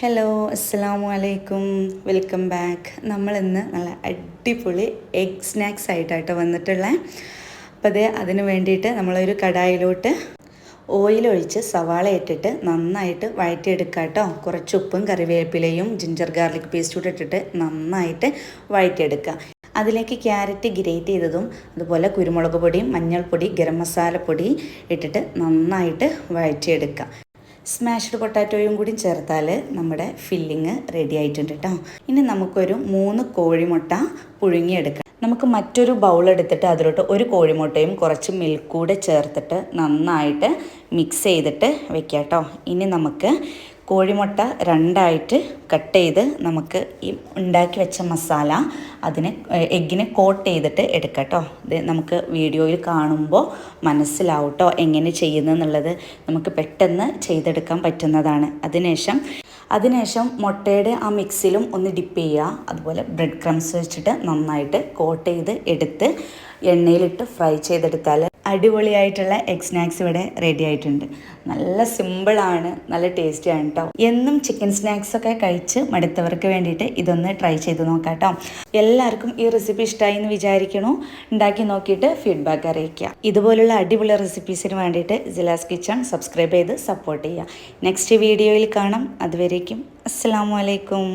Hello അസ്സാം വലൈക്കും welcome back നമ്മളിന്ന് നല്ല അടിപൊളി എഗ് സ്നാക്സ് ആയിട്ടാട്ടോ വന്നിട്ടുള്ളത് അപ്പോൾ അത് അതിന് വേണ്ടിയിട്ട് നമ്മളൊരു കടായിലോട്ട് ഓയിലൊഴിച്ച് സവാള ഇട്ടിട്ട് നന്നായിട്ട് വഴറ്റിയെടുക്കുക കേട്ടോ കുറച്ച് ഉപ്പും കറിവേപ്പിലയും ജിഞ്ചർ ഗാർലിക് പേസ്റ്റ് കൂടെ ഇട്ടിട്ട് നന്നായിട്ട് വഴറ്റിയെടുക്കുക. അതിലേക്ക് ക്യാരറ്റ് ഗ്രേറ്റ് ചെയ്തതും അതുപോലെ കുരുമുളക് പൊടിയും മഞ്ഞൾപ്പൊടി ഗരം മസാലപ്പൊടി ഇട്ടിട്ട് നന്നായിട്ട് വഴറ്റിയെടുക്കുക. സ്മാഷ്ഡ് പൊട്ടാറ്റോയും കൂടി ചേർത്താൽ നമ്മുടെ ഫില്ലിങ് റെഡി ആയിട്ടുണ്ട് കേട്ടോ ഇനി നമുക്കൊരു മൂന്ന് കോഴിമുട്ട പുഴുങ്ങിയെടുക്കാം. നമുക്ക് മറ്റൊരു ബൗൾ എടുത്തിട്ട് അതിലോട്ട് ഒരു കോഴിമുട്ടയും കുറച്ച് മിൽക്ക് കൂടെ ചേർത്തിട്ട് നന്നായിട്ട് മിക്സ് ചെയ്തിട്ട് വെക്കാം കേട്ടോ ഇനി നമുക്ക് കോഴിമുട്ട രണ്ടായിട്ട് കട്ട് ചെയ്ത് നമുക്ക് ഈ ഉണ്ടാക്കി വെച്ച മസാല അതിനെ എഗ്ഗിനെ കോട്ട് ചെയ്തിട്ട് എടുക്കാം കേട്ടോ. ഇത് നമുക്ക് വീഡിയോയിൽ കാണുമ്പോൾ മനസ്സിലാവും കേട്ടോ എങ്ങനെ ചെയ്യുന്നതെന്നുള്ളത് നമുക്ക് പെട്ടെന്ന് ചെയ്തെടുക്കാൻ പറ്റുന്നതാണ്. അതിനുശേഷം അതിനുശേഷം മുട്ടയുടെ ആ മിക്സിലും ഒന്ന് ഡിപ്പ് ചെയ്യുക. അതുപോലെ ബ്രെഡ് ക്രംസ് വെച്ചിട്ട് നന്നായിട്ട് കോട്ട് ചെയ്ത് എടുത്ത് എണ്ണയിലിട്ട് ഫ്രൈ ചെയ്തെടുത്താൽ അടിപൊളിയായിട്ടുള്ള എഗ് സ്നാക്സ് ഇവിടെ റെഡി ആയിട്ടുണ്ട്. നല്ല സിമ്പിളാണ് നല്ല ടേസ്റ്റിയാണ് കേട്ടോ എന്നും ചിക്കൻ സ്നാക്സ് ഒക്കെ കഴിച്ച് മടുത്തവർക്ക് വേണ്ടിയിട്ട് ഇതൊന്ന് ട്രൈ ചെയ്ത് നോക്കാം കേട്ടോ എല്ലാവർക്കും ഈ റെസിപ്പി ഇഷ്ടമായി എന്ന് വിചാരിക്കണു. ഉണ്ടാക്കി നോക്കിയിട്ട് ഫീഡ്ബാക്ക് അറിയിക്കുക. ഇതുപോലുള്ള അടിപൊളി റെസിപ്പീസിന് വേണ്ടിയിട്ട് ജിലാസ് കിച്ചൺ സബ്സ്ക്രൈബ് ചെയ്ത് സപ്പോർട്ട് ചെയ്യുക. നെക്സ്റ്റ് വീഡിയോയിൽ കാണാം. അതുവരേക്കും അസ്സാം വലൈക്കും